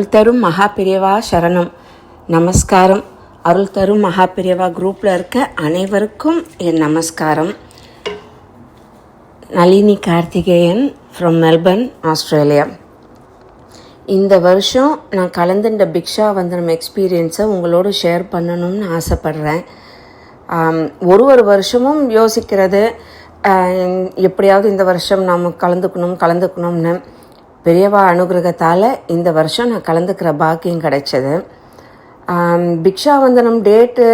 அருள் தரும் மகா சரணம். நமஸ்காரம். அருள் தரும் மகா குரூப்பில் இருக்க அனைவருக்கும் என் நமஸ்காரம். Nalini Karthikeyan from Melbourne Australia இந்த வருஷம் நான் கலந்துட்ட பிக்ஷா வந்தனம் எக்ஸ்பீரியன்ஸை உங்களோட ஷேர் பண்ணணும்னு ஆசைப்பட்றேன். ஒரு ஒரு வருஷமும் யோசிக்கிறது எப்படியாவது இந்த வருஷம் நாம் கலந்துக்கணும் கலந்துக்கணும்னு. பெரியவா அனுகிரகத்தால் இந்த வருஷம் நான் கலந்துக்கிற பாக்கியம் கிடைச்சது. பிக்ஷா வந்தனம் டேட்டு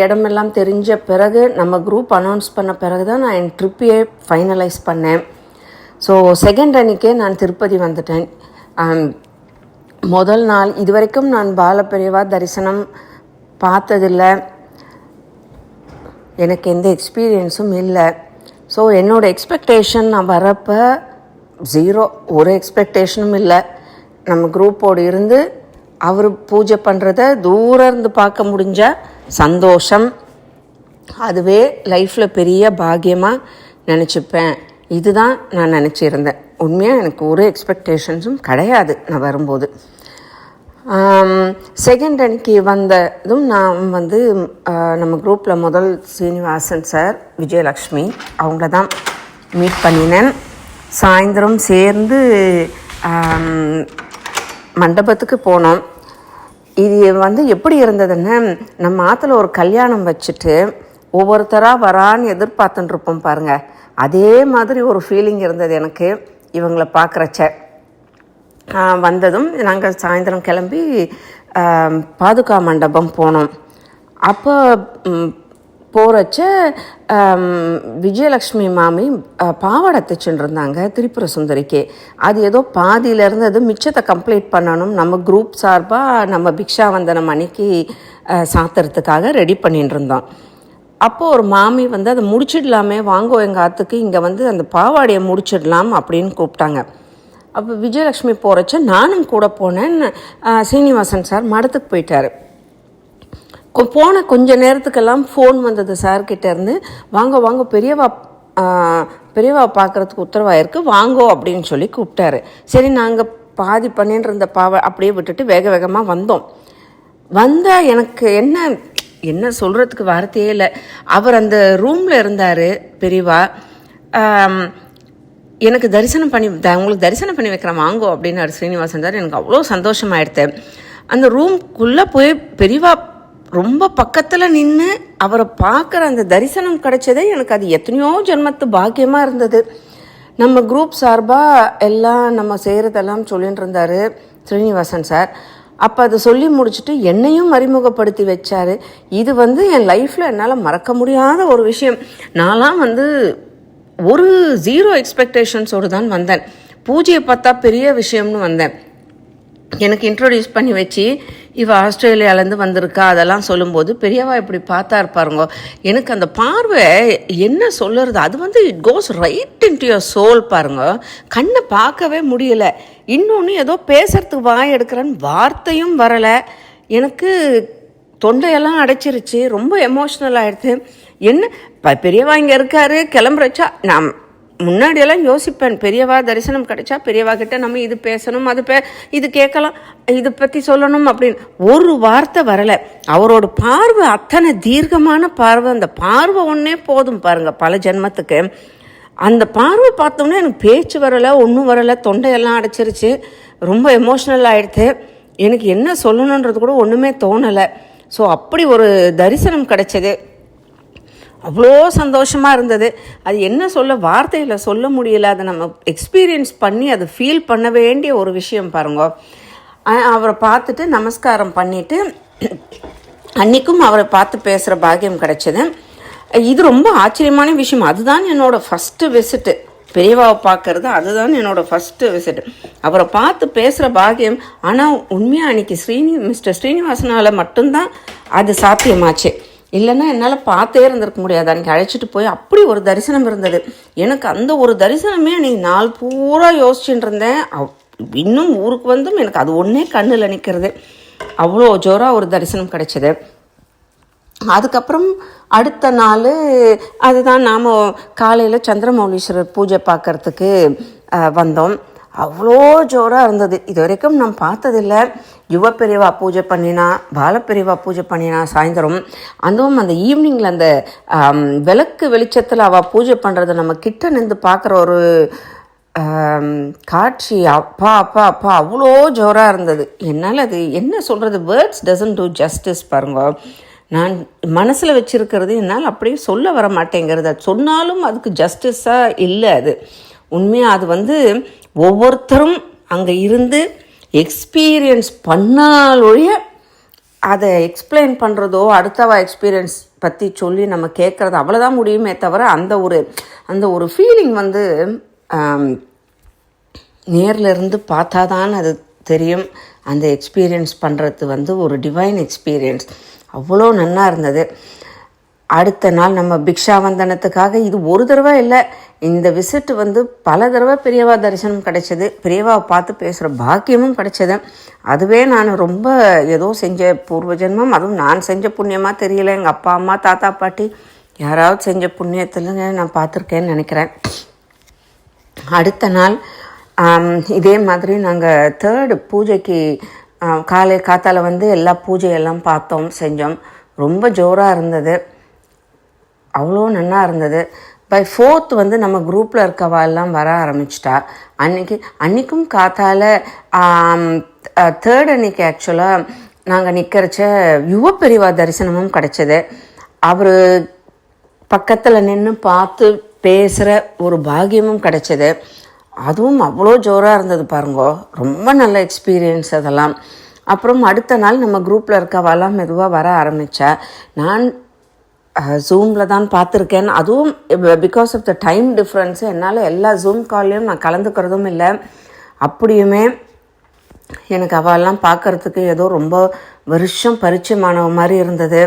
இடமெல்லாம் தெரிஞ்ச பிறகு நம்ம குரூப் அனௌன்ஸ் பண்ண பிறகு தான் நான் என் ட்ரிப்பையே ஃபைனலைஸ் பண்ணேன். ஸோ செகண்ட் அன்னைக்கே நான் திருப்பதி வந்துட்டேன். முதல் நாள் இதுவரைக்கும் நான் பாலபெரியவா தரிசனம் பார்த்ததில்லை. எனக்கு எந்த எக்ஸ்பீரியன்ஸும் இல்லை. ஸோ என்னோடய எக்ஸ்பெக்டேஷன் நான் வரப்போ ஜீரோ ஒரு எக்ஸ்பெக்டேஷனும் இல்லை. நம்ம குரூப்போடு இருந்து அவர் பூஜை பண்ணுறத தூரம் இருந்து பார்க்க முடிஞ்ச சந்தோஷம். அதுவே லைஃப்பில் பெரிய பாக்கியமாக நினச்சிப்பேன். இதுதான் நான் நினச்சிருந்தேன். உண்மையாக எனக்கு ஒரு எக்ஸ்பெக்டேஷன்ஸும் கிடையாது நான் வரும்போது. செகண்ட் அன்னைக்கு வந்ததும் நான் வந்து நம்ம குரூப்பில் முதல் சீனிவாசன் சார் விஜயலக்ஷ்மி அவங்கள தான் மீட் பண்ணினேன். சாயந்தரம் சேர்ந்து மண்டபத்துக்கு போனோம். இது வந்து எப்படி இருந்ததுன்னா நம்ம ஆற்றுல ஒரு கல்யாணம் வச்சுட்டு ஒவ்வொருத்தராக வரான்னு எதிர்பார்த்துட்டுருப்போம் பாருங்கள் பாருங்க. அதே மாதிரி ஒரு ஃபீலிங் இருந்தது எனக்கு இவங்களை பார்க்குறச்ச வந்ததும் நாங்கள் சாயந்தரம் கிளம்பி பாதுகா மண்டபம் போனோம். அப்போ போகிறச்ச விஜயலக்ஷ்மி மாமி பாவாடை தைச்சுட்டு இருந்தாங்க திரிபுர சுந்தரிக்கு. அது ஏதோ பாதியிலேருந்து அது மிச்சத்தை கம்ப்ளீட் பண்ணணும் நம்ம குரூப் சார்பாக நம்ம பிக்ஷா வந்தனம் அன்னைக்கு சாத்துறதுக்காக ரெடி பண்ணிட்டு இருந்தோம் அப்போது ஒரு மாமி வந்து அதை முடிச்சிடலாமே வாங்கோ எங்கள் ஆத்துக்கு இங்கே வந்து அந்த பாவாடையை முடிச்சிடலாம் அப்படின்னு கூப்பிட்டாங்க. அப்போ விஜயலக்ஷ்மி போகிறச்ச நானும் கூட போனேன் சீனிவாசன் சார் மடத்துக்கு போயிட்டார். போன கொஞ்ச நேரத்துக்கெல்லாம் ஃபோன் வந்தது சார்கிட்ட இருந்து வாங்க வாங்க பெரியவா பெரியவா பார்க்கறதுக்கு உத்தரவாயிருக்கு வாங்கோ அப்படின்னு சொல்லி கூப்பிட்டாரு. சரி நாங்கள் பாதி பண்ணின்னு இருந்த பாவை அப்படியே விட்டுட்டு வேக வேகமாக வந்தோம். வந்தால் எனக்கு என்ன என்ன சொல்கிறதுக்கு வார்த்தையே இல்லை. அவர் அந்த ரூமில் இருந்தார் பெரியவா. எனக்கு தரிசனம் பண்ணி உங்களுக்கு தரிசனம் பண்ணி வைக்கிறேன் வாங்கோ அப்படின்னாரு ஸ்ரீனிவாசன் சார் எனக்கு அவ்வளோ சந்தோஷமாயிடுது அந்த ரூம்குள்ளே போய் பெரியவா ரொம்ப பக்கத்தில் நின்று அவரை பார்க்குற அந்த தரிசனம் கிடைச்சதே எனக்கு அது எத்தனையோ ஜென்மத்து பாக்கியமாக இருந்தது. நம்ம குரூப் சார்பாக எல்லாம் நம்ம செய்கிறதெல்லாம் சொல்லிட்டு இருந்தார் ஸ்ரீனிவாசன் சார். அப்போ அதை சொல்லி முடிச்சுட்டு என்னையும் அறிமுகப்படுத்தி வச்சார். இது வந்து என் லைஃப்பில் என்னால் மறக்க முடியாத ஒரு விஷயம். நான்லாம் வந்து ஒரு ஜீரோ எக்ஸ்பெக்டேஷன்ஸோடு தான் வந்தேன். பூஜையை பார்த்தா பெரிய விஷயம்னு வந்தேன். எனக்கு இன்ட்ரோடியூஸ் பண்ணி வச்சு இவ ஆஸ்திரேலியாலேருந்து வந்திருக்கா அதெல்லாம் சொல்லும்போது பெரியவா இப்படி பார்த்தா இருப்பாருங்க எனக்கு அந்த பார்வை என்ன சொல்லுறது? அது வந்து it goes right into your soul பாருங்க. கண்ணை பார்க்கவே முடியல. இன்னொன்று ஏதோ பேசுறதுக்கு வாய் எடுக்கிறேன்னு வார்த்தையும் வரலை. எனக்கு தொண்டையெல்லாம் அடைச்சிருச்சு. ரொம்ப எமோஷ்னல் ஆகிடுது என்ன? ப- பெரியவா இங்கே இருக்காரு கிளம்புறச்சா நான் முன்னாடியெல்லாம் யோசிப்பேன். பெரியவா தரிசனம் கிடைச்சா பெரியவா கிட்ட நம்ம இது பேசணும் அது பே இது கேட்கலாம் இதை பற்றி சொல்லணும் அப்படின்னு. ஒரு வார்த்தை வரலை. அவரோட பார்வை அத்தனை தீர்க்கமான பார்வை. அந்த பார்வை ஒன்றே போதும் பாருங்கள் பல ஜென்மத்துக்கு. அந்த பார்வை பார்த்தோன்னே எனக்கு பேச்சு வரலை ஒன்றும் வரலை தொண்டையெல்லாம் அடைச்சிருச்சு ரொம்ப எமோஷ்னல் ஆகிடுது எனக்கு என்ன சொல்லணுன்றது கூட ஒன்றுமே தோணலை. ஸோ அப்படி ஒரு தரிசனம் கிடைச்சது. அவ்வளோ சந்தோஷமாக இருந்தது. அது என்ன சொல்ல வார்த்தையில் சொல்ல முடியல. அதை நம்ம எக்ஸ்பீரியன்ஸ் பண்ணி அதை ஃபீல் பண்ண வேண்டிய ஒரு விஷயம் பாருங்க. அவரை பார்த்துட்டு நமஸ்காரம் பண்ணிவிட்டு அன்றைக்கும் அவரை பார்த்து பேசுகிற பாக்கியம் கிடச்சிது. இது ரொம்ப ஆச்சரியமான விஷயம். அதுதான் என்னோடய ஃபஸ்ட்டு விசிட்டு பெரியவாவை பார்க்கறது அதுதான் என்னோடய ஃபஸ்ட்டு விசிட் அவரை பார்த்து பேசுகிற பாக்கியம். ஆனால் உண்மையாக அன்றைக்கி ஸ்ரீனி மிஸ்டர் ஸ்ரீனிவாசனால் மட்டும்தான் அது சாத்தியமாச்சு. இல்லைன்னா என்னால் பார்த்தே இருந்திருக்க முடியாது. அன்றைக்கி அழைச்சிட்டு போய் அப்படி ஒரு தரிசனம் இருந்தது. எனக்கு அந்த ஒரு தரிசனமே அன்றைக்கி நாள் பூரா யோசிச்சுட்டு இருந்தேன். அவ்- இன்னும் ஊருக்கு வந்தும் எனக்கு அது ஒன்றே கண்ணில் நிற்கிறது அவ்வளோ ஜோராக ஒரு தரிசனம் கிடைச்சது. அதுக்கப்புறம் அடுத்த நாள் அதுதான் நாம் காலையில் சந்திரமௌலீஸ்வரர் பூஜை பார்க்கறதுக்கு வந்தோம். அவ்வளோ ஜோராக இருந்தது. இது வரைக்கும் நான் பார்த்ததில்ல. யுவ பெரியவா பூஜை பண்ணினா பாலப்பெரியவா பூஜை பண்ணினா சாயந்தரம் அதுவும் அந்த ஈவினிங்கில் அந்த விளக்கு வெளிச்சத்தில் அவள் பூஜை பண்ணுறதை நம்ம கிட்ட நின்று பார்க்குற ஒரு காட்சி அப்பா அப்பா அப்பா அவ்வளோ ஜோராக இருந்தது. என்னால் அது என்ன சொல்கிறது வேர்ட்ஸ் டசன்ட் டூ ஜஸ்டிஸ் பாருங்க. நான் மனசில் வச்சுருக்கிறது என்னால் அப்படியே சொல்ல வர மாட்டேங்கிறது. அது சொன்னாலும் அதுக்கு ஜஸ்டிஸாக இல்லை அது. உண்மையாக அது வந்து ஒவ்வொருத்தரும் அங்கே இருந்து எக்ஸ்பீரியன்ஸ் பண்ணாலொழிய அதை எக்ஸ்பிளைன் பண்ணுறதோ அடுத்தவா எக்ஸ்பீரியன்ஸ் பற்றி சொல்லி நம்ம கேட்குறது அவ்வளோதான் முடியுமே தவிர அந்த ஒரு அந்த ஒரு ஃபீலிங் வந்து நேர்லேருந்து இருந்து பார்த்தா தான் அது தெரியும். அந்த எக்ஸ்பீரியன்ஸ் பண்ணுறது வந்து ஒரு டிவைன் எக்ஸ்பீரியன்ஸ் அவ்வளோ நல்லா இருந்தது. அடுத்த நாள் நம்ம பிக்ஷாவந்தனத்துக்காக இது ஒரு தடவை இல்லை இந்த விசிட் வந்து பல தடவை பெரியவா தரிசனம் கிடைச்சது. பெரியவாவை பார்த்து பேசுகிற பாக்கியமும் கிடைச்சது. அதுவே நான் ரொம்ப ஏதோ செஞ்ச பூர்வ ஜென்மம் அதுவும் நான் செஞ்ச புண்ணியமாக தெரியல. எங்கள் அப்பா அம்மா தாத்தா பாட்டி யாராவது செஞ்ச புண்ணியத்தில் நான் பார்த்துருக்கேன்னு நினைக்கிறேன். அடுத்த நாள் இதே மாதிரி நாங்கள் தேர்டு பூஜைக்கு காலை காத்தால் வந்து எல்லா பூஜையெல்லாம் பார்த்தோம் செஞ்சோம். ரொம்ப ஜோராக இருந்தது. அவ்வளோ நன்னா இருந்தது. பை ஃபோர்த் வந்து நம்ம குரூப்பில் இருக்கவா எல்லாம் வர ஆரம்பிச்சிட்டா அன்னைக்கு அன்றைக்கும் காத்தால தேர்ட் அன்னைக்கு ஆக்சுவலாக நாங்கள் நிற்கிறச்ச யுவ பெரிவா தரிசனமும் கிடச்சிது. அவர் பக்கத்தில் நின்று பார்த்து பேசுகிற ஒரு பாகியமும் கிடச்சிது. அதுவும் அவ்வளோ ஜோராக இருந்தது பாருங்கோ. ரொம்ப நல்ல எக்ஸ்பீரியன்ஸ் அதெல்லாம். அப்புறம் அடுத்த நாள் நம்ம குரூப்பில் இருக்கவாலாம் மெதுவாக வர ஆரம்பித்தா நான் ஜூமில் தான் பார்த்துருக்கேன். அதுவும் because of the time difference என்னால் எல்லா ஜூம் கால்லையும் நான் கலந்துக்கிறதும் இல்லை. அப்படியுமே எனக்கு அவெல்லாம் பார்க்கறதுக்கு ஏதோ ரொம்ப வருஷம் பரிச்சயமானவ மாதிரி இருந்தது.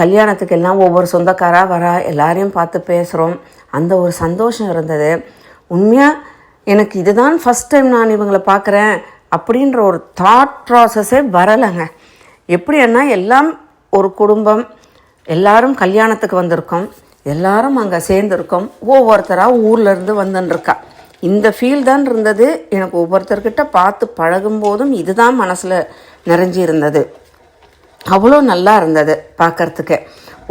கல்யாணத்துக்கு எல்லாம் ஒவ்வொரு சொந்தக்காராக வரா எல்லாரையும் பார்த்து பேசுகிறோம் அந்த ஒரு சந்தோஷம் இருந்தது. உண்மையாக எனக்கு இதுதான் ஃபஸ்ட் டைம் நான் இவங்களை பார்க்குறேன் அப்படின்ற ஒரு தாட் ப்ராசஸே வரலைங்க. எப்படின்னா எல்லாம் ஒரு குடும்பம். எல்லாரும் கல்யாணத்துக்கு வந்திருக்கோம். எல்லாரும் அங்கே சேர்ந்துருக்கோம். ஒவ்வொருத்தராக ஊர்லேருந்து இருந்து இந்த ஃபீல் தான் இருந்தது. எனக்கு ஒவ்வொருத்தர்கிட்ட பார்த்து பழகும் போதும் இதுதான் மனசில் நிறைஞ்சி இருந்தது அவ்வளோ நல்லா இருந்தது பார்க்குறதுக்கு.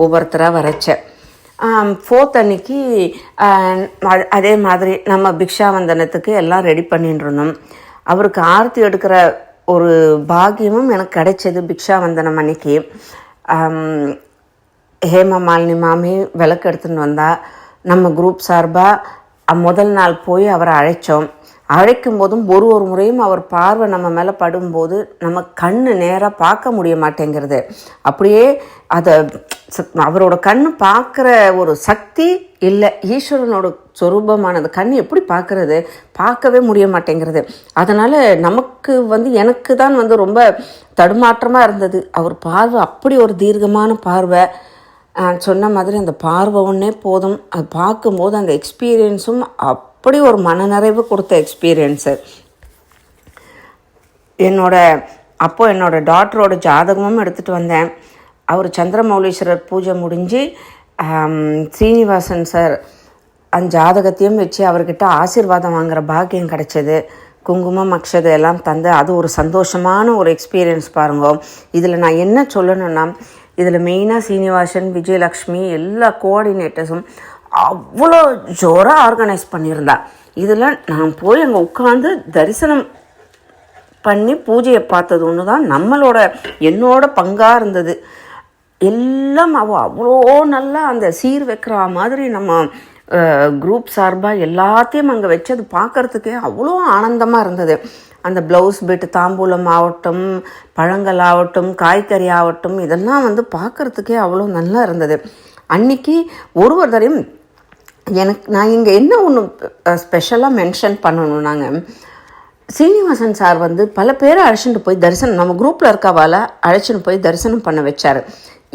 ஒவ்வொருத்தராக வரைச்ச. ஃபோர்த் அன்னைக்கு அதே மாதிரி நம்ம பிக்ஷாவந்தனத்துக்கு எல்லாம் ரெடி பண்ணிட்டு இருந்தோம் அவருக்கு ஆர்த்தி எடுக்கிற ஒரு பாக்கியமும் எனக்கு கிடைச்சது பிக்ஷாவந்தனம் அன்னைக்கு. ஹேமா மாலினி மாமி விளக்கு எடுத்துன்னு வந்தா நம்ம குரூப் சார்பாக முதல் நாள் போய் அவரை அழைச்சோம். அழைக்கும் போதும் ஒரு ஒரு முறையும் அவர் பார்வை நம்ம மேலே படும்போது நம்ம கண்ணு நேராக பார்க்க முடிய மாட்டேங்கிறது. அப்படியே அதை அவரோட கண்ணு பார்க்குற ஒரு சக்தி இல்லை ஈஸ்வரனோட சொரூபமானது கண் எப்படி பார்க்கறது? பார்க்கவே முடிய மாட்டேங்கிறது. அதனால் நமக்கு வந்து எனக்கு தான் வந்து ரொம்ப தடுமாற்றமாக இருந்தது. அவர் பார்வை அப்படி ஒரு தீர்க்கமான பார்வை. நான் சொன்ன மாதிரி அந்த பார்வை ஒன்றே போதும். அது பார்க்கும்போது அந்த எக்ஸ்பீரியன்ஸும் அப்படி ஒரு மனநிறைவு கொடுத்த எக்ஸ்பீரியன்ஸு என்னோட அப்போது என்னோடய டாக்டரோட ஜாதகமும் எடுத்துகிட்டு வந்தேன். அவர் சந்திரமௌலீஸ்வரர் பூஜை முடிஞ்சு ஸ்ரீனிவாசன் சீனிவாசன் சார் அந்த ஜாதகத்தையும் வச்சு அவர்கிட்ட ஆசீர்வாதம் வாங்குற பாக்கியம் கிடச்சிது. குங்குமம் அக்ஷதை எல்லாம் தந்து அது ஒரு சந்தோஷமான ஒரு எக்ஸ்பீரியன்ஸ் பாருங்க. இதில் நான் என்ன சொல்லணும்னா இதில் மெயினாக சீனிவாசன் விஜயலக்ஷ்மி எல்லா கோஆர்டினேட்டர்ஸும் அவ்வளோ ஜோராக ஆர்கனைஸ் பண்ணியிருந்தா. இதில் நான் போய் அங்கே உட்காந்து தரிசனம் பண்ணி பூஜையை பார்த்தது ஒன்று தான் நம்மளோட என்னோட பங்காக இருந்தது. எல்லாம் அவ அவ்வளோ நல்லா அந்த சீர் வைக்கிற மாதிரி நம்ம குரூப் சார்பாக எல்லாத்தையும் அங்கே வச்சது பார்க்கறதுக்கே அவ்வளோ ஆனந்தமாக இருந்தது. அந்த ப்ளவுஸ் பிட்டு தாம்பூலம் ஆகட்டும் பழங்கள் ஆகட்டும் காய்கறி ஆகட்டும் இதெல்லாம் வந்து பார்க்கறதுக்கே அவ்வளோ நல்லா இருந்தது. அன்னைக்கு ஒரு ஒரு தரையும் எனக்கு நான் இங்கே என்ன ஒன்று ஸ்பெஷலாக மென்ஷன் பண்ணணும் நாங்கள் சீனிவாசன் சார் வந்து பல பேரை அழைச்சிட்டு போய் தரிசனம் நம்ம குரூப்பில் இருக்கவால அழைச்சிட்டு போய் தரிசனம் பண்ண வச்சார்.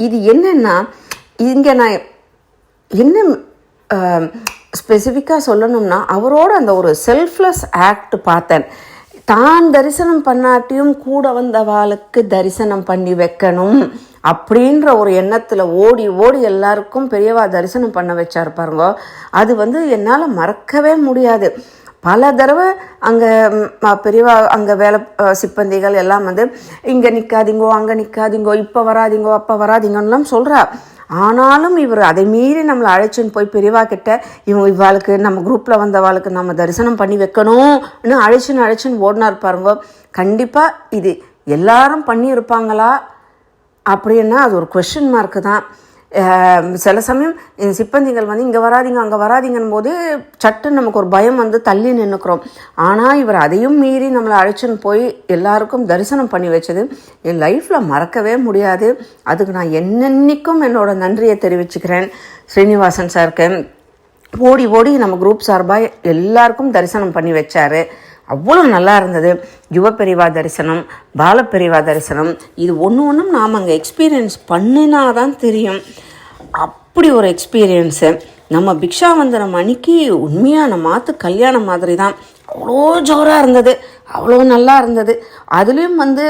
இது என்னென்னா இங்கே நான் என்ன ஸ்பெசிஃபிக்காக சொல்லணும்னா அவரோட அந்த ஒரு செல்ஃப்லெஸ் ஆக்ட் பார்த்தேன். தான் தரிசனம் பண்ணாட்டியும் கூட வந்தவாளுக்கு தரிசனம் பண்ணி வைக்கணும் அப்படின்ற ஒரு எண்ணத்தில் ஓடி ஓடி எல்லாருக்கும் பெரியவா தரிசனம் பண்ண வச்சார் பாருங்க. அது வந்து என்னால் மறக்கவே முடியாது. பல தடவை அங்கே பெரியவா அங்கே வேலை சிப்பந்திகள் எல்லாம் வந்து இங்கே நிற்காதீங்கோ அங்கே நிற்காதீங்கோ இப்போ வராதீங்கோ அப்போ வராதீங்கன்னுலாம் சொல்கிறா ஆனாலும் இவர் அதை மீறி நம்மளை அழைச்சின்னு போய் பெரியவா கிட்ட இவங்க இவாளுக்கு நம்ம குரூப்பில் வந்தவாளுக்கு நம்ம தரிசனம் பண்ணி வைக்கணும்னு அழைச்சின்னு அழைச்சின்னு ஓடினார் பாருங்க. கண்டிப்பாக இது எல்லாரும் பண்ணியிருப்பாங்களா? அப்படின்னா அது ஒரு கொஷின் மார்க்கு தான். சில சமயம் சிப்பந்திகள் வந்து இங்கே வராதீங்க அங்கே வராதீங்கன்னு போது சட்டுன்னு நமக்கு ஒரு பயம் வந்து தள்ளி நின்றுக்கிறோம் ஆனால் இவர் அதையும் மீறி நம்மளை அழைச்சின்னு போய் எல்லாருக்கும் தரிசனம் பண்ணி வச்சது. என் லைஃப்பில் மறக்கவே முடியாது. அதுக்கு நான் என்னென்னைக்கும் என்னோட நன்றியை தெரிவிச்சுக்கிறேன். ஸ்ரீனிவாசன் சாருக்கு ஓடி ஓடி நம்ம குரூப் சார்பாக எல்லாருக்கும் தரிசனம் பண்ணி வச்சாரு. அவ்வளோ நல்லா இருந்தது. யுவப்பெரிவா தரிசனம் பாலப்பெரிவா தரிசனம் இது ஒன்று ஒன்றும் நாம் அங்கே எக்ஸ்பீரியன்ஸ் பண்ணினா தான் தெரியும். அப்படி ஒரு எக்ஸ்பீரியன்ஸு நம்ம பிக்ஷாவந்தனம் அன்னைக்கு உண்மையான மாத்து கல்யாணம் மாதிரி தான் அவ்வளோ ஜோராக இருந்தது. அவ்வளோ நல்லா இருந்தது. அதுலேயும் வந்து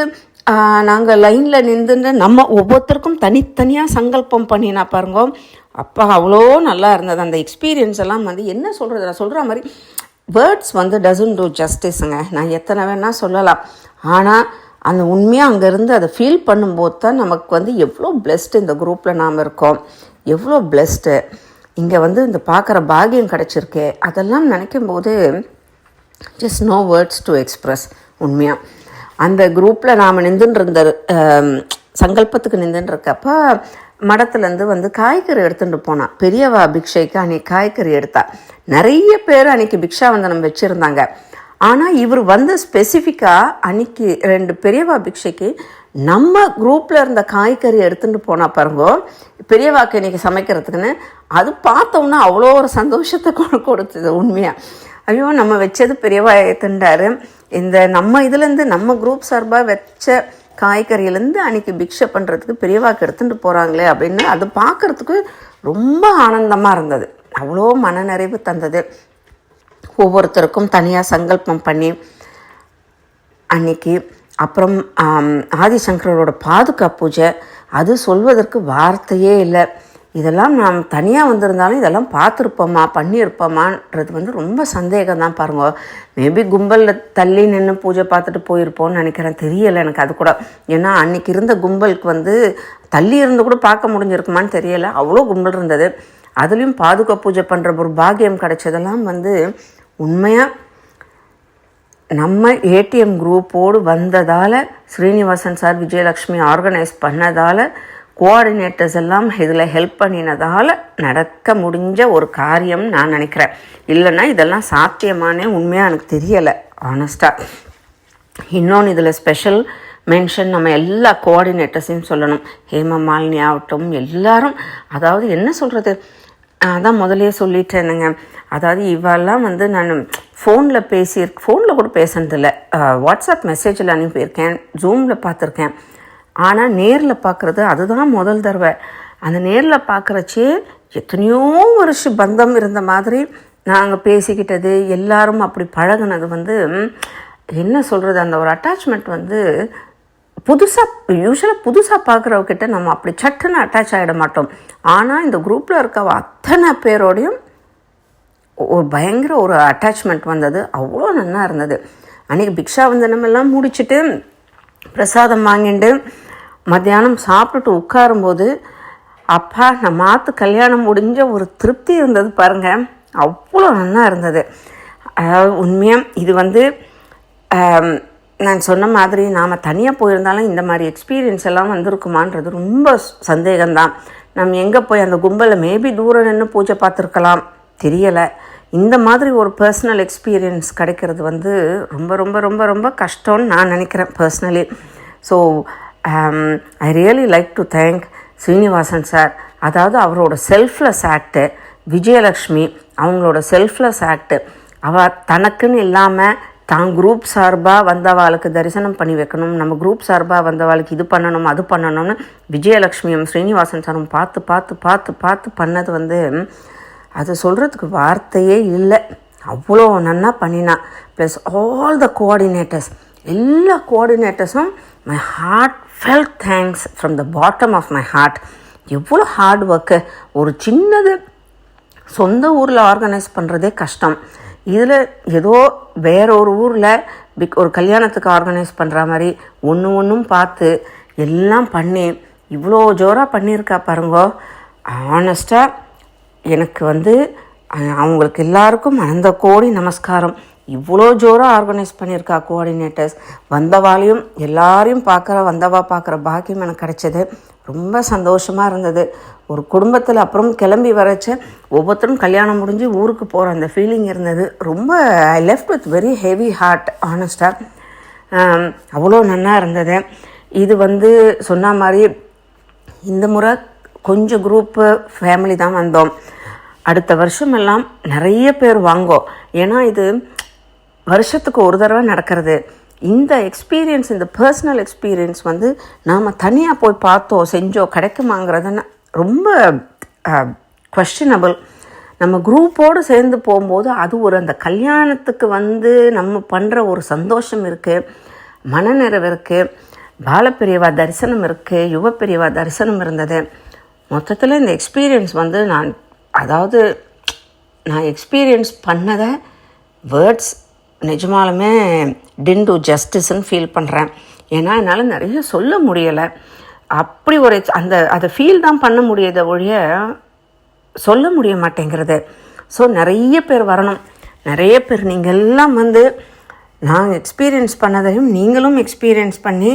நாங்கள் லைனில் நின்றுட்டு நம்ம ஒவ்வொருத்தருக்கும் தனித்தனியாக சங்கல்பம் பண்ணினா பாருங்க. அப்போ அவ்வளோ நல்லா இருந்தது. அந்த எக்ஸ்பீரியன்ஸ் எல்லாம் வந்து என்ன சொல்கிறது நான் சொல்கிற மாதிரி வேர்ட்ஸ் வந்து டசன்ட் டூ ஜஸ்டிஸுங்க நான் எத்தனை வேணால் சொல்லலாம். ஆனால் அந்த உண்மையாக அங்கேருந்து அதை ஃபீல் பண்ணும்போது தான் நமக்கு வந்து எவ்வளோ பிளெஸ்டு இந்த குரூப்பில் நாம் இருக்கோம். எவ்வளோ பிளெஸ்டு இங்கே வந்து இந்த பார்க்குற பாக்கியம் கிடச்சிருக்கு. அதெல்லாம் நினைக்கும் போது just no words to express உண்மையாக அந்த குரூப்பில் நாம் நின்றுருந்த இருந்த சங்கல்பத்துக்கு நின்றுருக்கப்போ மடத்துலேருந்து வந்து காய்கறி எடுத்துகிட்டு போனான். பெரியவா பிக்ஷைக்கு அன்னைக்கு காய்கறி எடுத்தா. நிறைய பேர் அன்னைக்கு பிக்ஷாவந்தனம் வச்சுருந்தாங்க. ஆனால் இவர் வந்து ஸ்பெசிஃபிக்காக அன்னைக்கு ரெண்டு பெரியவா பிக்ஷைக்கு நம்ம குரூப்பில் இருந்த காய்கறி எடுத்துகிட்டு போனால் பாருங்கோ பெரியவாக்கு இன்றைக்கி சமைக்கிறதுக்குன்னு அது பார்த்தோம்னா அவ்வளோ ஒரு சந்தோஷத்தை கொடுத்தது உண்மையாக ஐயோ நம்ம வச்சது பெரியவா ஏற்றுண்டாரு இந்த நம்ம இதுலேருந்து நம்ம குரூப் சார்பாக வச்ச காய்கறியிலேருந்து அன்றைக்கி பிக்ஷை பண்ணுறதுக்கு பெரியவாக்கு எடுத்துகிட்டு போகிறாங்களே அப்படின்னு அது பார்க்கறதுக்கு ரொம்ப ஆனந்தமாக இருந்தது. அவ்வளோ மனநிறைவு தந்தது. ஒவ்வொருத்தருக்கும் தனியாக சங்கல்பம் பண்ணி அன்னைக்கு அப்புறம் ஆதிசங்கரோட பாதுகா பூஜை அது சொல்வதற்கு வார்த்தையே இல்லை. இதெல்லாம் நாம் தனியாக வந்திருந்தாலும் இதெல்லாம் பார்த்துருப்போமா பண்ணியிருப்போமான்றது வந்து ரொம்ப சந்தேகம் தான் பாருங்க. மேபி கும்பலில் தள்ளி நின்று பூஜை பார்த்துட்டு போயிருப்போம்னு நினைக்கிறேன். தெரியலை எனக்கு அது கூட. ஏன்னா அன்னைக்கு இருந்த கும்பலுக்கு வந்து தள்ளி இருந்து கூட பார்க்க முடிஞ்சிருக்குமான்னு தெரியலை. அவ்வளோ கும்பல் இருந்தது. அதுலேயும் பாதுகா பூஜை பண்ணுற ஒரு பாக்கியம் கிடைச்சதெல்லாம் வந்து உண்மையாக நம்ம ஏடிஎம் குரூப்போடு வந்ததால் ஸ்ரீனிவாசன் சார் விஜயலக்ஷ்மி ஆர்கனைஸ் பண்ணதால் கோஆர்டினேட்டர்ஸ் எல்லாம் இதில் ஹெல்ப் பண்ணினதால் நடக்க முடிஞ்ச ஒரு காரியம் நான் நினைக்கிறேன். இல்லைன்னா இதெல்லாம் சாத்தியமானே உண்மையாக எனக்கு தெரியலை ஆனஸ்டாக இன்னொன்று இதில் ஸ்பெஷல் மென்ஷன் நம்ம எல்லா கோஆர்டினேட்டர்ஸையும் சொல்லணும். ஹேம மாலினி ஆகட்டும் எல்லாரும் அதாவது என்ன சொல்கிறது அதான் முதலே சொல்லிட்டேனுங்க. அதாவது இவெல்லாம் வந்து நான் ஃபோனில் பேசியிருக் ஃபோனில் கூட பேசுனதில்ல. வாட்ஸ்அப் மெசேஜில் அனுப்பியிருக்கேன் ஜூமில் பார்த்துருக்கேன். ஆனால் நேரில் பார்க்குறது அதுதான் முதல் தடவை. அந்த நேரில் பார்க்குறச்சே எத்தனையோ வருஷ பந்தம் இருந்த மாதிரி நாங்கள் பேசிக்கிட்டது எல்லாரும் அப்படி பழகுனது வந்து என்ன சொல்கிறது அந்த ஒரு அட்டாச்மெண்ட் வந்து புதுசாக யூஸ்வலாக புதுசாக பார்க்குறவக்கிட்ட நம்ம அப்படி சட்டுன்னு அட்டாச் ஆகிட மாட்டோம். ஆனால் இந்த குரூப்பில் இருக்கவ அத்தனை பேரோடையும் ஒரு பயங்கர ஒரு அட்டாச்மெண்ட் வந்தது. அவ்வளோ நல்லா இருந்தது. அன்றைக்கி பிக்ஷா வந்தனமெல்லாம் முடிச்சுட்டு பிரசாதம் வாங்கிட்டு மத்தியானம் சாப்பிட்டுட்டு உட்காரும்போது அப்பா நம்ம மாத்து கல்யாணம் முடிஞ்ச ஒரு திருப்தி இருந்தது பாருங்கள் அவ்வளோ நல்லா இருந்தது. அதாவது உண்மையாக இது வந்து நான் சொன்ன மாதிரி நாம் தனியாக போயிருந்தாலும் இந்த மாதிரி எக்ஸ்பீரியன்ஸ் எல்லாம் வந்திருக்குமான்றது ரொம்ப சந்தேகம்தான். நம்ம எங்கே போய் அந்த கும்பலில் மேபி தூரம் நின்று பூஜை பார்த்துருக்கலாம். தெரியலை. இந்த மாதிரி ஒரு பர்சனல் எக்ஸ்பீரியன்ஸ் கிடைக்கிறது வந்து ரொம்ப ரொம்ப ரொம்ப ரொம்ப கஷ்டம்னு நான் நினைக்கிறேன் personally so I really like to thank Srinivasan sir அதாவது அவரோட செல்ஃப்லெஸ் ஆக்டு விஜயலக்ஷ்மி அவங்களோட செல்ஃப்லெஸ் ஆக்டு அவ தனக்குன்னு இல்லாமல் தான் குரூப் சார்பாக வந்தவாளுக்கு தரிசனம் பண்ணி வைக்கணும். நம்ம குரூப் சார்பாக வந்தவாளுக்கு இது பண்ணணும் அது பண்ணணும்னு விஜயலக்ஷ்மியும் ஸ்ரீனிவாசன் சாரும் பார்த்து பார்த்து பார்த்து பார்த்து பண்ணது வந்து அதை சொல்கிறதுக்கு வார்த்தையே இல்லை. அவ்வளோ நன்னா பண்ணினா. ப்ளஸ் ஆல் த கோஆர்டினேட்டர்ஸ் எல்லா கோஆர்டினேட்டர்ஸும் my heart fell thanks from the bottom of my heart எவ்வளோ ஹார்ட் ஒர்க்கு ஒரு சின்னது சொந்த ஊரில் ஆர்கனைஸ் பண்ணுறதே கஷ்டம். இதில் ஏதோ வேற ஒரு ஊரில் பிக் ஒரு கல்யாணத்துக்கு ஆர்கனைஸ் பண்ணுற மாதிரி ஒன்று ஒன்றும் பார்த்து எல்லாம் பண்ணி இவ்வளோ ஜோராக பண்ணியிருக்கா பாருங்கோ. ஆனஸ்ட்டாக எனக்கு வந்து அவங்களுக்கு எல்லாருக்கும் அந்த கோடி நமஸ்காரம். இவ்வளோ ஜோராக ஆர்கனைஸ் பண்ணியிருக்கா கோஆர்டினேட்டர்ஸ் வந்தவாளையும் எல்லாரையும் பார்க்குற வந்தவா பார்க்குற பாக்கியம் எனக்கு கிடச்சிது. ரொம்ப சந்தோஷமாக இருந்தது. ஒரு குடும்பத்தில் அப்புறம் கிளம்பி வரச்ச ஒவ்வொருத்தரும் கல்யாணம் முடிஞ்சு ஊருக்கு போகிற அந்த ஃபீலிங் இருந்தது. ரொம்ப I left with very heavy heart ஆனஸ்டாக அவ்வளோ நல்லா இருந்தது. இது வந்து சொன்ன மாதிரி இந்த முறை கொஞ்சம் குரூப்பு ஃபேமிலி தான் வந்தோம். அடுத்த வருஷமெல்லாம் நிறைய பேர் வாங்கோ. ஏன்னா இது வருஷத்துக்கு ஒரு தடவை நடக்கிறது. இந்த எக்ஸ்பீரியன்ஸ் இந்த பர்சனல் எக்ஸ்பீரியன்ஸ் வந்து நாம் தனியாக போய் பார்த்தோம் செஞ்சோம் கிடைக்குமாங்கிறதுன்னு ரொம்ப கொஸ்டினபிள் நம்ம குரூப்போடு சேர்ந்து போகும்போது அது ஒரு அந்த கல்யாணத்துக்கு வந்து நம்ம பண்ணுற ஒரு சந்தோஷம் இருக்குது மனநிறைவு இருக்குது பாலப்பிரியவா தரிசனம் இருக்குது யுவ தரிசனம் இருந்தது. மொத்தத்தில் இந்த எக்ஸ்பீரியன்ஸ் வந்து நான் அதாவது நான் எக்ஸ்பீரியன்ஸ் பண்ணதை வேர்ட்ஸ் நிஜமாலுமே டின் டு ஜஸ்டிஸ்ன்னு ஃபீல் பண்ணுறேன் ஏன்னா என்னால் நிறைய சொல்ல முடியலை. அப்படி ஒரு அந்த அதை ஃபீல் தான் பண்ண முடியாத ஒழிய சொல்ல முடிய மாட்டேங்கிறது. ஸோ நிறைய பேர் வரணும். நிறைய பேர் நீங்கள் எல்லாம் வந்து நான் எக்ஸ்பீரியன்ஸ் பண்ணதையும் நீங்களும் எக்ஸ்பீரியன்ஸ் பண்ணி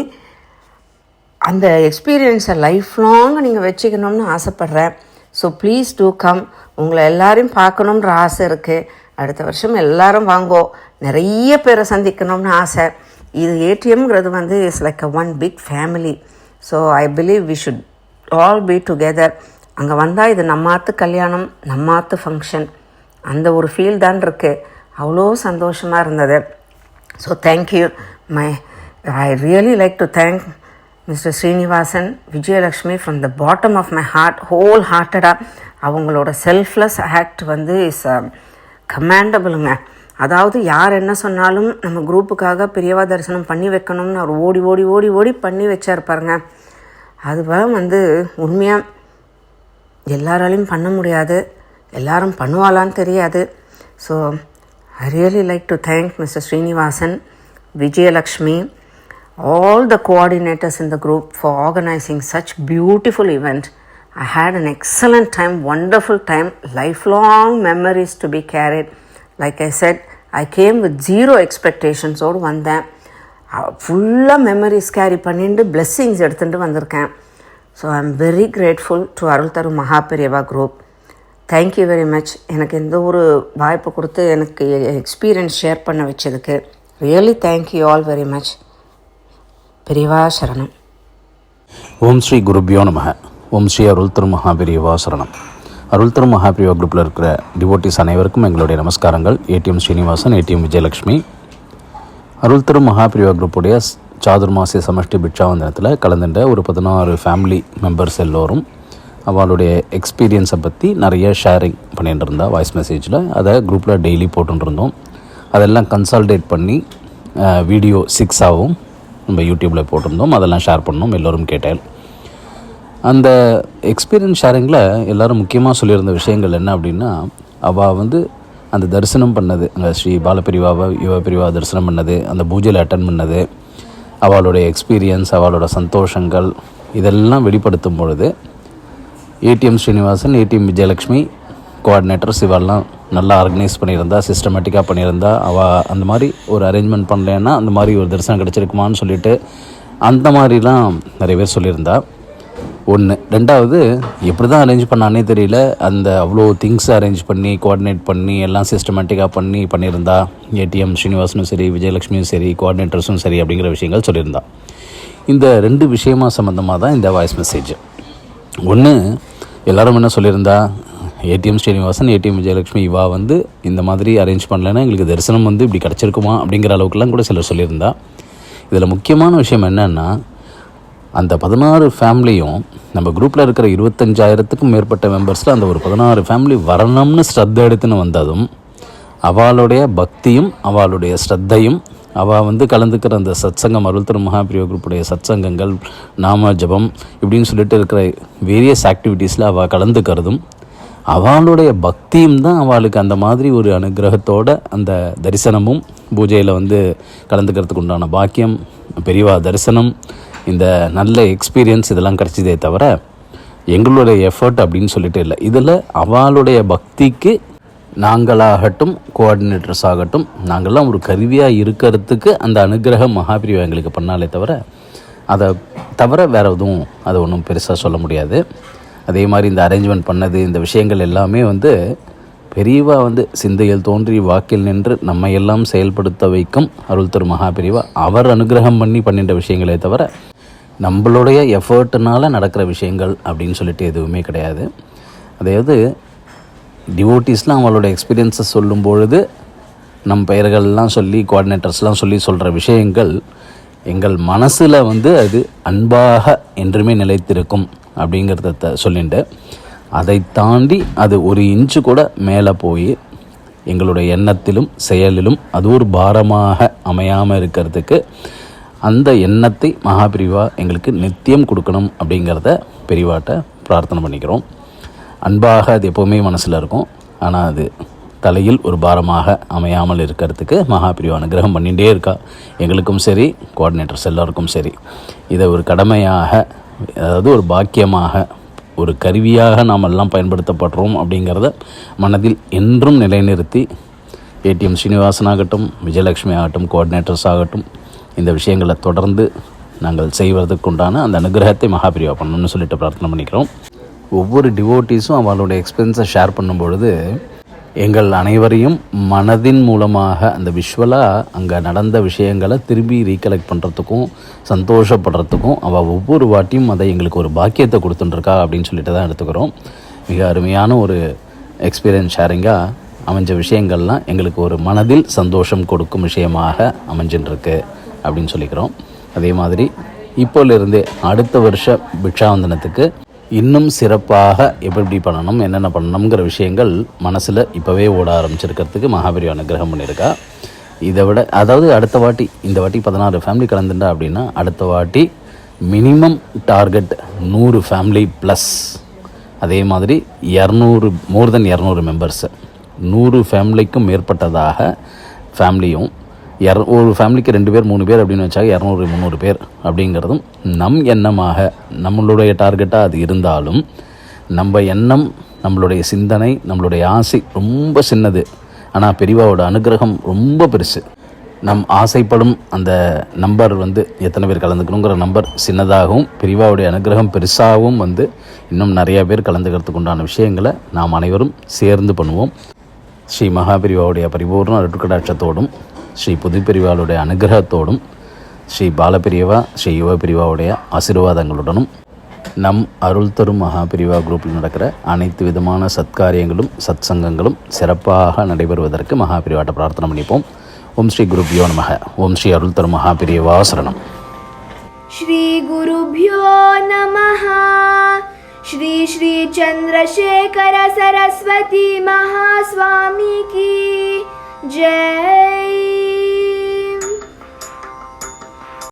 அந்த எக்ஸ்பீரியன்ஸை லைஃப் லாங் நீங்கள் வச்சுக்கணும்னு ஆசைப்பட்றேன். ஸோ ப்ளீஸ் டூ கம் உங்களை எல்லாரையும் பார்க்கணுன்ற ஆசை இருக்குது அடுத்த வருஷம் எல்லாரும் வாங்கோ. நிறைய பேரை சந்திக்கணும்னு ஆசை. இது ஏடிஎம்ங்கிறது வந்து is like a one big family so I believe we should all be together அங்கே வந்தால் இது நம்மாத்து கல்யாணம் நம்மாத்து ஃபங்க்ஷன் அந்த ஒரு ஃபீல் தான் இருக்குது அவ்வளோ சந்தோஷமாக இருந்தது. So thank you my I really like to thank mister Srinivasan Vijayalakshmi from the bottom of my heart whole ஹார்ட்டடாக அவங்களோட செல்ஃப்லெஸ் ஆக்ட் வந்து இஸ் கமாண்டபிளுங்க um, அதாவது யார் என்ன சொன்னாலும் நம்ம குரூப்புக்காக பெரியவா தரிசனம் பண்ணி வைக்கணும்னு அவர் ஓடி ஓடி ஓடி ஓடி பண்ணி வச்சார் பாருங்க. அதுபோல் வந்து உண்மையாக எல்லாராலையும் பண்ண முடியாது. எல்லாரும் பண்ணுவாளான்னு தெரியாது. So I really like to thank mister Srinivasan Vijayalakshmi all the coordinators in the group for organizing such beautiful event. I had an excellent time wonderful time lifelong memories to be carried. Like I said I came with zero எக்ஸ்பெக்டேஷன்ஸோடு வந்தேன். ஃபுல்லாக memories carry பண்ணிட்டு blessings எடுத்துகிட்டு வந்திருக்கேன். So I am very grateful to அருள் தரும் Mahaperiyava group thank you very much எனக்கு எந்த ஒரு வாய்ப்பு கொடுத்து எனக்கு எக்ஸ்பீரியன்ஸ் ஷேர் பண்ண வச்சதுக்கு really thank you all very much Periyava சரணம். ஓம் ஸ்ரீ குருபியோ நமக. ஓம் ஸ்ரீ அருள் திரு மகாபெரியவா சரணம். அருள் தரும் மகாபிரிவா குரூப்பில் இருக்கிற டிவோட்டிஸ் அனைவருக்கும் எங்களுடைய நமஸ்காரங்கள். ATM Srinivasan ATM Vijayalakshmi. அருள் தரும் மகாபிரிவா குரூப்புடைய ஸ்- சாதுர்மாசிய சமஷ்டி பிட்சாவந்தனத்தில் கலந்துட்ட ஒரு பதினாறு ஃபேமிலி மெம்பர்ஸ் எல்லோரும் அவளுடைய எக்ஸ்பீரியன்ஸை பற்றி நிறைய ஷேரிங் பண்ணிகிட்டு இருந்தா வாய்ஸ் மெசேஜில் அதை குரூப்பில் டெய்லி போட்டுட்டு இருந்தோம் அதெல்லாம் கன்சால்டேட் பண்ணி வீடியோ சிக்ஸாகவும் நம்ம யூடியூப்பில் போட்டிருந்தோம். அதெல்லாம் ஷேர் பண்ணோம். எல்லோரும் கேட்டேன். அந்த எக்ஸ்பீரியன்ஸ் ஷேரிங்கில் எல்லாரும் முக்கியமாக சொல்லியிருந்த விஷயங்கள் என்ன அப்படின்னா அவள் வந்து அந்த தரிசனம் பண்ணது அங்கே ஸ்ரீ பாலபிரிவாவை யுவ பிரிவா தரிசனம் பண்ணது அந்த பூஜையில் அட்டன் பண்ணது அவளுடைய எக்ஸ்பீரியன்ஸ் அவளோட சந்தோஷங்கள் இதெல்லாம் வெளிப்படுத்தும் பொழுது ATM Srinivasan ATM Vijayalakshmi coordinator இவெல்லாம் நல்லா ஆர்கனைஸ் பண்ணியிருந்தா சிஸ்டமேட்டிக்காக பண்ணியிருந்தா அவள் அந்த மாதிரி ஒரு அரேஞ்ச்மெண்ட் பண்ணலைன்னா அந்த மாதிரி ஒரு தரிசனம் கிடச்சிருக்குமான்னு சொல்லிட்டு அந்த மாதிரிலாம் நிறைய பேர் சொல்லியிருந்தா. ஒன்று ரெண்டாவது எப்படி தான் அரேஞ்ச் பண்ணானே தெரியல. அந்த அவ்வளோ திங்ஸ் அரேஞ்ச் பண்ணி கோஆர்டினேட் பண்ணி எல்லாம் சிஸ்டமேட்டிக்காக பண்ணி பண்ணியிருந்தா ஏடிஎம் ஸ்ரீனிவாசனும் சரி விஜயலட்சுமியும் சரி கோஆர்டினேட்டர்ஸும் சரி அப்படிங்கிற விஷயங்கள் சொல்லியிருந்தா. இந்த ரெண்டு விஷயமா சம்மந்தமாக தான் இந்த வாய்ஸ் மெசேஜ் ஒன்று எல்லாரும் என்ன சொல்லியிருந்தா ஏடிஎம் ஸ்ரீனிவாசன் ஏடிஎம் விஜயலட்சுமி இவா வந்து இந்த மாதிரி அரேஞ்ச் பண்ணலைன்னா எங்களுக்கு தரிசனம் வந்து இப்படி கிடச்சிருக்குமா அப்படிங்கிற அளவுக்குலாம் கூட சிலர் சொல்லியிருந்தா. இதில் முக்கியமான விஷயம் என்னென்னா அந்த பதினாறு ஃபேமிலியும் நம்ம குரூப்பில் இருக்கிற இருபத்தஞ்சாயிரத்துக்கும் மேற்பட்ட மெம்பர்ஸில் அந்த ஒரு பதினாறு ஃபேமிலி வரணும்னு ஸ்ரத்த எடுத்துன்னு வந்ததும் அவளுடைய பக்தியும் அவளுடைய ஸ்ரத்தையும் அவள் வந்து கலந்துக்கிற அந்த சத்சங்கம் அருள் திரு குரூப்புடைய சத்சங்கங்கள் நாம ஜபம் இப்படின்னு சொல்லிட்டு இருக்கிற வேரியஸ் ஆக்டிவிட்டீஸில் அவள் கலந்துக்கிறதும் அவளுடைய பக்தியும் தான் அவளுக்கு அந்த மாதிரி ஒரு அனுகிரகத்தோட அந்த தரிசனமும் பூஜையில் வந்து கலந்துக்கிறதுக்கு உண்டான பாக்கியம் பெரியவா தரிசனம் இந்த நல்ல எக்ஸ்பீரியன்ஸ் இதெல்லாம் கிடச்சிதே தவிர எங்களுடைய எஃபர்ட் அப்படின்னு சொல்லிட்டு இல்லை. இதில் அவளுடைய பக்திக்கு நாங்களாகட்டும் கோஆர்டினேட்டர்ஸ் ஆகட்டும் நாங்கள்லாம் ஒரு கருவியாக இருக்கிறதுக்கு அந்த அனுகிரகம் மகாபிரிவா எங்களுக்கு பண்ணாலே தவிர அதை தவிர வேறு எதுவும் அதை ஒன்றும் பெருசாக சொல்ல முடியாது. அதே மாதிரி இந்த அரேஞ்ச்மெண்ட் பண்ணது இந்த விஷயங்கள் எல்லாமே வந்து பெரியவா வந்து சிந்தையில் தோன்றி வாக்கில் நின்று நம்மையெல்லாம் செயல்படுத்த வைக்கும் அருள் திரு மகாபிரிவா அவர் அனுகிரகம் பண்ணி பண்ணிட்ட விஷயங்களே தவிர நம்மளுடைய எஃபர்ட்னால் நடக்கிற விஷயங்கள் அப்படின்னு சொல்லிட்டு எதுவுமே கிடையாது. அதாவது டிவோட்டிஸ்லாம் அவங்களோட எக்ஸ்பீரியன்ஸை சொல்லும் பொழுது நம் பெயர்கள்லாம் சொல்லி கோஆர்டினேட்டர்ஸ்லாம் சொல்லி சொல்கிற விஷயங்கள் எங்கள் மனசில் வந்து அது அன்பாக என்றுமே நிலைத்திருக்கும் அப்படிங்கிறத த- சொல்லிட்டு அதை தாண்டி அது ஒரு இன்ச்சு கூட மேலே போய் எங்களுடைய எண்ணத்திலும் செயலிலும் அது ஒரு பாரமாக அமையாமல் இருக்கிறதுக்கு அந்த எண்ணத்தை மகாபிரிவா எங்களுக்கு நித்தியம் கொடுக்கணும் அப்படிங்கிறத பெரிவாட்ட பிரார்த்தனை பண்ணிக்கிறோம். அன்பாக அது எப்போவுமே மனசில் இருக்கும். ஆனால் அது தலையில் ஒரு பாரமாக அமையாமல் இருக்கிறதுக்கு மகாபிரிவா அனுகிரகம் பண்ணிகிட்டே இருக்கா. எங்களுக்கும் சரி கோஆர்டினேட்டர்ஸ் எல்லாருக்கும் சரி. இதை ஒரு கடமையாக அதாவது ஒரு பாக்கியமாக ஒரு கருவியாக நாம் எல்லாம் பயன்படுத்தப்படுறோம் அப்படிங்கிறத மனதில் என்றும் நிலைநிறுத்தி ஏடிஎம் ஸ்ரீனிவாசன் ஆகட்டும் விஜயலட்சுமி ஆகட்டும் கோஆர்டினேட்டர்ஸ் ஆகட்டும் இந்த விஷயங்களை தொடர்ந்து நாங்கள் செய்வதற்குண்டான அந்த அனுகிரகத்தை மகாபிரிவா பண்ணணும்னு சொல்லிட்டு பிரார்த்தனை பண்ணிக்கிறோம். ஒவ்வொரு டிவோட்டீஸும் அவளோட எக்ஸ்பீரியன்ஸை ஷேர் பண்ணும்பொழுது எங்கள் அனைவரையும் மனதின் மூலமாக அந்த விஷுவலாக அங்கே நடந்த விஷயங்களை திரும்பி ரீகலெக்ட் பண்ணுறதுக்கும் சந்தோஷப்படுறதுக்கும் அவள் ஒவ்வொரு வாட்டியும் அதை எங்களுக்கு ஒரு பாக்கியத்தை கொடுத்துட்டுருக்கா அப்படின்னு சொல்லிட்டு தான் எடுத்துக்கிறோம். மிக அருமையான ஒரு எக்ஸ்பீரியன்ஸ் ஷேரிங்காக அமைஞ்ச விஷயங்கள்லாம் எங்களுக்கு ஒரு மனதில் சந்தோஷம் கொடுக்கும் விஷயமாக அமைஞ்சுட்டுருக்கு அப்படின்னு சொல்லிக்கிறோம். அதே மாதிரி இப்போலேருந்தே அடுத்த வருஷ பிக்ஷாவந்தனத்துக்கு இன்னும் சிறப்பாக எப்படி எப்படி பண்ணணும் என்னென்ன பண்ணணுங்கிற விஷயங்கள் மனசில் இப்போவே ஓட ஆரம்பிச்சிருக்கிறதுக்கு மகாபெரி அனுகிரகம் பண்ணியிருக்கா. இதை விட அதாவது அடுத்த வாட்டி இந்த வாட்டி பதினாறு ஃபேமிலி கலந்துட்டா அப்படின்னா அடுத்த வாட்டி மினிமம் டார்கெட் நூறு ஃபேமிலி ப்ளஸ் அதே மாதிரி இரநூறு மோர் தென் இரநூறு மெம்பர்ஸு நூறு ஃபேமிலிக்கும் மேற்பட்டதாக ஃபேமிலியும் இர ஒரு ஃபேமிலிக்கு ரெண்டு பேர் மூணு பேர் அப்படின்னு வச்சாங்க இரநூறு முந்நூறு பேர் அப்படிங்கிறதும் நம் எண்ணமாக நம்மளுடைய டார்கெட்டாக அது இருந்தாலும் நம்ம எண்ணம் நம்மளுடைய சிந்தனை நம்மளுடைய ஆசை ரொம்ப சின்னது. ஆனால் பெரியவாவோட அனுகிரகம் ரொம்ப பெருசு. நம் ஆசைப்படும் அந்த நம்பர் வந்து எத்தனை பேர் கலந்துக்கணுங்கிற நம்பர் சின்னதாகவும் பெரியவாவுடைய அனுகிரகம் பெருசாகவும் வந்து இன்னும் நிறையா பேர் கலந்துக்கிறதுக்கு உண்டான விஷயங்களை நாம் அனைவரும் சேர்ந்து பண்ணுவோம். ஸ்ரீ மகாபிரிவாவுடைய பரிபூர்ண அருட்கடாட்சத்தோடும் ஸ்ரீ புதுப்பிரிவாளுடைய அனுகிரகத்தோடும் ஸ்ரீ பாலபிரிவா ஸ்ரீ யுவபிரிவாவுடைய ஆசீர்வாதங்களுடனும் நம் அருள் தரும் மகாபிரிவா குரூப்பில் நடக்கிற அனைத்து விதமான சத்காரியங்களும் சத் சங்கங்களும் சிறப்பாக நடைபெறுவதற்கு மகாபிரிவாட்ட பிரார்த்தனை பண்ணிப்போம் ஓம் ஸ்ரீ குருப்பியோ நமக ஓம் ஸ்ரீ அருள் தரும் மகாபிரிவா சரணம் श्रीगुरुभ्यो नमः श्री श्री चन्द्रशेखर सरस्वती महास्वामी की J.